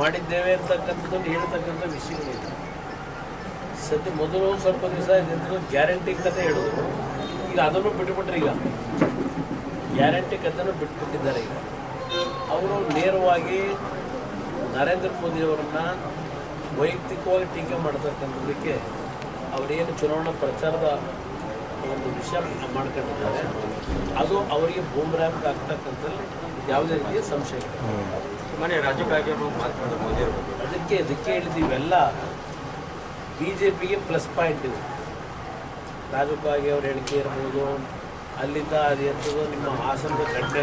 ಮಾಡಿದ್ದೇವೆ ಅಂತಕ್ಕಂಥದ್ದನ್ನು ಹೇಳ್ತಕ್ಕಂಥ ವಿಷಯಗಳಿಲ್ಲ ಸದ್ಯ ಮೊದಲು ಸ್ವಲ್ಪ ದಿವಸ ಇದ್ದಿದ್ರು ಗ್ಯಾರಂಟಿ ಕತೆ ಹೇಳಿದ್ರು. ಈಗ ಅದನ್ನು ಬಿಟ್ಟುಬಿಟ್ರೆ ಈಗ. ಗ್ಯಾರಂಟಿ ಕಥೆನೂ ಬಿಟ್ಬಿಟ್ಟಿದ್ದಾರೆ ಈಗ. ಅವರು ನೇರವಾಗಿ ನರೇಂದ್ರ ಮೋದಿಯವರನ್ನ ವೈಯಕ್ತಿಕವಾಗಿ ಟೀಕೆ ಮಾಡ್ತಕ್ಕಂಥದಕ್ಕೆ ಅವರೇನು ಚುನಾವಣಾ ಪ್ರಚಾರದ ಒಂದು ವಿಷಯ ಮಾಡ್ಕೊಂಡಿದ್ದಾರೆ. ಅದು ಅವರಿಗೆ ಬೂಮ್ರ್ಯಾಂಕ್ ಆಗ್ತಕ್ಕಂಥದ್ದು ಯಾವುದೇ ರೀತಿಯ ಸಂಶಯ ಇಲ್ಲ ಮನೆ ರಾಜ್ಯಕ್ಕಾಗಿ ಮಾತನಾಡಿದ ಮೋದಿ ಅವರು. ಅದಕ್ಕೆ ಅದಕ್ಕೆ ಹೇಳಿದ್ದೀವೆಲ್ಲ ಬಿ ಜೆ ಪಿಗೆ ಪ್ಲಸ್ ಪಾಯಿಂಟ್ ಇದು ರಾಜುಕಾಗಿ ಅವ್ರ ಹೇಳಿಕೆ ಇರ್ಬೋದು, ಅಲ್ಲಿಂದ ಅದು ಎಂಥದ್ದು ನಿಮ್ಮ ಹಾಸನದ ಗಂಟೆ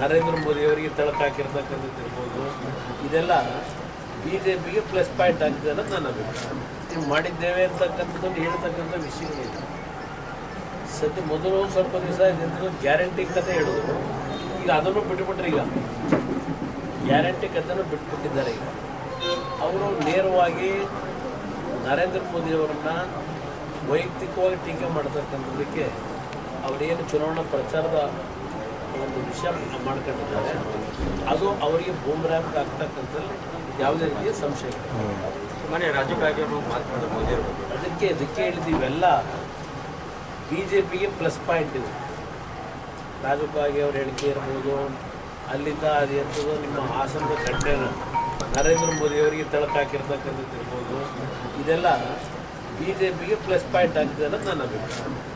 ನರೇಂದ್ರ ಮೋದಿಯವರಿಗೆ ತಳಕಾಕಿರ್ತಕ್ಕಂಥದ್ದು ಇರ್ಬೋದು. ಇದೆಲ್ಲ ಬಿ ಜೆ ಪಿಗೆ ಪ್ಲಸ್ ಪಾಯಿಂಟ್ ಆಗಿದೆ ಅನ್ನೋದು ನನ್ನ ಅಭಿಪ್ರಾಯ. ನೀವು ಮಾಡಿದ್ದೇವೆ ಅಂತಕ್ಕಂಥದ್ದನ್ನು ಹೇಳ್ತಕ್ಕಂಥ ವಿಷಯಗಳಿಲ್ಲ ಸದ್ಯ ಮೊದಲು ಸ್ವಲ್ಪ ದಿವಸ ಇದ್ದಿದ್ದು ಗ್ಯಾರಂಟಿ ಕತೆ ಹೇಳೋದು ಈಗ ಅದನ್ನು ಬಿಟ್ಟುಬಿಟ್ರೆ ಈಗ. ಗ್ಯಾರಂಟಿ ಕಥೆನೂ ಬಿಟ್ಬಿಟ್ಟಿದ್ದಾರೆ ಈಗ. ಅವರು ನೇರವಾಗಿ ನರೇಂದ್ರ ಮೋದಿಯವರನ್ನ ವೈಯಕ್ತಿಕವಾಗಿ ಟೀಕೆ ಮಾಡ್ತಕ್ಕಂಥದಕ್ಕೆ ಅವರೇನು ಚುನಾವಣಾ ಪ್ರಚಾರದ ಒಂದು ವಿಷಯ ಮಾಡ್ಕೊಂಡಿದ್ದಾರೆ. ಅದು ಅವರಿಗೆ ಬೂಮ್ರ್ಯಾಂಕ್ ಆಗ್ತಕ್ಕಂಥದ್ದು ಯಾವುದೇ ರೀತಿಯ ಸಂಶಯ ಇಲ್ಲ. ಮನೆ ರಾಜ್ಯಕ್ಕಾಗಿ ಮಾತನಾಡಿದ ಮೋದಿ ಅದಕ್ಕೆ ಅದಕ್ಕೆ ಹೇಳಿದೀವೆಲ್ಲ ಬಿ ಜೆ ಪಿಗೆ ಪ್ಲಸ್ ಪಾಯಿಂಟ್ ಇದು ಗಾಂಧಿ ಅವ್ರ ಹೇಳಿಕೆ ಇರ್ಬೋದು ಅಲ್ಲಿಂದ ಅದು ಎಂಥದ್ದು ನಿಮ್ಮ ಹಾಸನದ ಗಂಟೆನ ನರೇಂದ್ರ ಮೋದಿಯವರಿಗೆ ತಳಕಾಕಿರ್ತಕ್ಕಂಥದ್ದು ಇರ್ಬೋದು. ಇದೆಲ್ಲ ಬಿ ಜೆ ಪಿಗೆ ಪ್ಲಸ್ ಪಾಯಿಂಟ್ ಆಗಿದೆ ಅನ್ನೋದು ನನ್ನ ಅಭಿಪ್ರಾಯ.